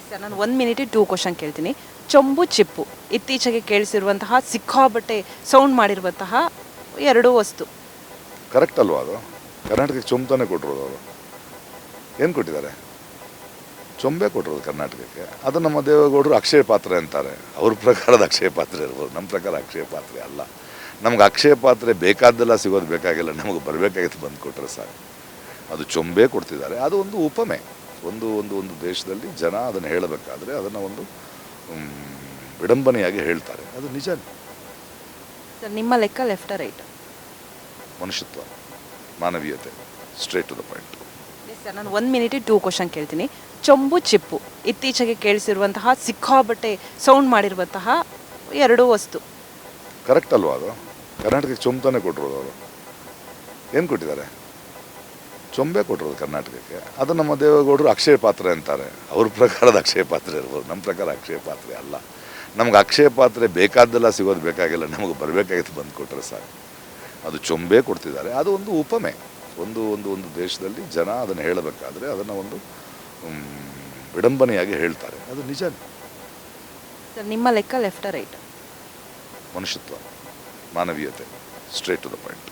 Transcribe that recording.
Sir ನಾನು ಒಂದು minute two question ಕೇಳ್ತೀನಿ. ಚೊಂಬು, ಚಿಪ್ಪು. ಇತ್ತೀಚೆಗೆ ಕೇಳಿಸಿರುವಂತಹ ಸಿಕ್ಕಾಬಟ್ಟೆ ಸೌಂಡ್ ಮಾಡಿರುವಂತಹ ಎರಡು ವಸ್ತು. ಕರೆಕ್ಟ್ ಅಲ್ವಾ ಅದು? ಕರ್ನಾಟಕಕ್ಕೆ ಚೊಂಬತಾನೆ ಕೊಟ್ಟಿರೋದು ಅವರು. ಏನು ಕೊಟ್ಟಿದ್ದಾರೆ? ಚೊಂಬೆ ಕೊಟ್ಟಿರೋದು ಕರ್ನಾಟಕಕ್ಕೆ. ಅದು ನಮ್ಮ ದೇವೇಗೌಡರು ಅಕ್ಷಯ ಪಾತ್ರೆ ಅಂತಾರೆ. ಅವ್ರ ಪ್ರಕಾರದ ಅಕ್ಷಯ ಪಾತ್ರೆ ಇರ್ಬೋದು. ನಮ್ಮ ಪ್ರಕಾರ ಅಕ್ಷಯ ಪಾತ್ರೆ ಅಲ್ಲ. ನಮ್ಗೆ ಅಕ್ಷಯ ಪಾತ್ರೆ ಬೇಕಾದ್ದೆಲ್ಲ ಸಿಗೋದು ಬೇಕಾಗಿಲ್ಲ. ನಮಗೆ ಬರಬೇಕಾಗಿತ್ತು ಬಂದು ಕೊಟ್ಟರೆ ಸರ್ ಅದು ಚೊಂಬೆ ಕೊಡ್ತಿದ್ದಾರೆ. ಅದು ಒಂದು ಉಪಮೆ. ಒಂದು ಒಂದು ಒಂದು ದೇಶದಲ್ಲಿ ಜನ ಅದನ್ನು ಹೇಳಬೇಕಾದ್ರೆ ಅದನ್ನು ಒಂದು ವಿಡಂಬನೆಯಾಗಿ ಹೇಳ್ತಾರೆ. ಅದು ನಿಜ. ಸರ್ ನಿಮ್ಮ ಲೆಕ್ಕ ಲೆಫ್ಟ್ ರೈಟ್? ಮನುಷ್ಯತ್ವ ಮಾನವೀಯತೆ straight to the point sir ನಾನು ಒಂದು ಮಿನಿಟ್ ಟೂ ಕ್ವಶನ್ ಕೇಳ್ತೀನಿ. ಚೊಂಬು ಚಿಪ್ಪು ಇತ್ತೀಚೆಗೆ ಕೇಳಿಸಿರುವಂತಹ ಸಿಕ್ಕಾಬಟ್ಟೆ ಸೌಂಡ್ ಮಾಡಿರುವಂತಹ ಎರಡು ವಸ್ತು. ಕರೆಕ್ಟ್ ಅಲ್ವಾ ಅದು? ಕರ್ನಾಟಕಕ್ಕೆ ಚೊಂಬ್ತಾನೆ ಕೊಟ್ಟಿರೋದು ಅವರು. ಏನು ಕೊಟ್ಟಿದ್ದಾರೆ? ಚೊಂಬೆ ಕೊಟ್ಟಿರೋದು ಕರ್ನಾಟಕಕ್ಕೆ. ಅದು ನಮ್ಮ ದೇವೇಗೌಡರು ಅಕ್ಷಯ ಪಾತ್ರೆ ಅಂತಾರೆ. ಅವ್ರ ಪ್ರಕಾರದ ಅಕ್ಷಯ ಪಾತ್ರೆ ಇರ್ಬೋದು. ನಮ್ಮ ಪ್ರಕಾರ ಅಕ್ಷಯ ಪಾತ್ರೆ ಅಲ್ಲ. ನಮ್ಗೆ ಅಕ್ಷಯ ಪಾತ್ರೆ ಬೇಕಾದ್ದೆಲ್ಲ ಸಿಗೋದು ಬೇಕಾಗಿಲ್ಲ. ನಮಗೆ ಬರಬೇಕಾಗಿತ್ತು ಬಂದು ಕೊಟ್ಟರೆ ಸರ್ ಅದು ಚೊಂಬೆ ಕೊಡ್ತಿದ್ದಾರೆ. ಅದು ಒಂದು ಉಪಮೆ. ಒಂದು ಒಂದು ಒಂದು ದೇಶದಲ್ಲಿ ಜನ ಅದನ್ನು ಹೇಳಬೇಕಾದ್ರೆ ಅದನ್ನು ಒಂದು ವಿಡಂಬನೆಯಾಗಿ ಹೇಳ್ತಾರೆ. ಅದು ನಿಜ. ಸರ್ ನಿಮ್ಮ ಲೆಕ್ಕ ಲೆಫ್ಟ್ ರೈಟ್? ಮನುಷ್ಯತ್ವ. ಮಾನವೀಯತೆ. Straight to the point